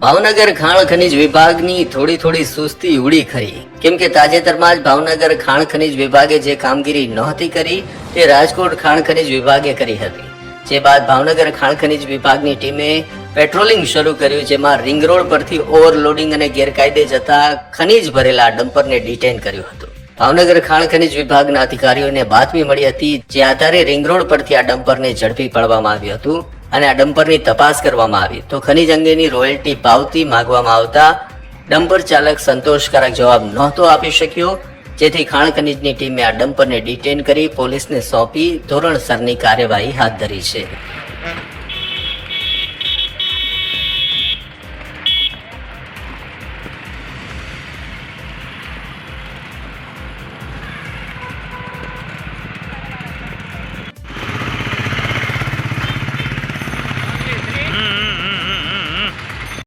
ભાવનગર ખાણ ખનીજ વિભાગની થોડી થોડી સુસ્તી ઉડી ખરી. કેમ કે તાજેતરમાં જ ભાવનગર ખાણ ખનીજ વિભાગે જે કામગીરી નહોતી કરી, તે રાજકોટ ખાણ ખનીજ વિભાગે કરી હતી. જે બાદ ભાવનગર ખાણ ખનીજ વિભાગની ટીમે પેટ્રોલિંગ શરૂ કર્યું, જેમાં રિંગ રોડ પરથી ઓવરલોડિંગ અને ગેરકાયદે જતા ખનીજ ભરેલા ડમ્પરને ડિટેન કર્યું હતું. ભાવનગર ખાણ ખનીજ વિભાગના અધિકારીઓને બાતમી મળી હતી, જે આધારે રિંગ રોડ પરથી આ ડમ્પરને ઝડપી પાડવામાં આવ્યું હતું અને આ ડમ્પરની તપાસ કરવામાં આવી. તો ખનીજ અંગેની રોયલ્ટી પાવતી માંગવામાં આવતા ડમ્પર ચાલક સંતોષકારક જવાબ નહોતો આપી શક્યો, જેથી ખાણ ખનીજની ટીમે આ ડમ્પરને ડિટેન કરી પોલીસને સોંપી ધોરણસરની કાર્યવાહી હાથ ધરી છે.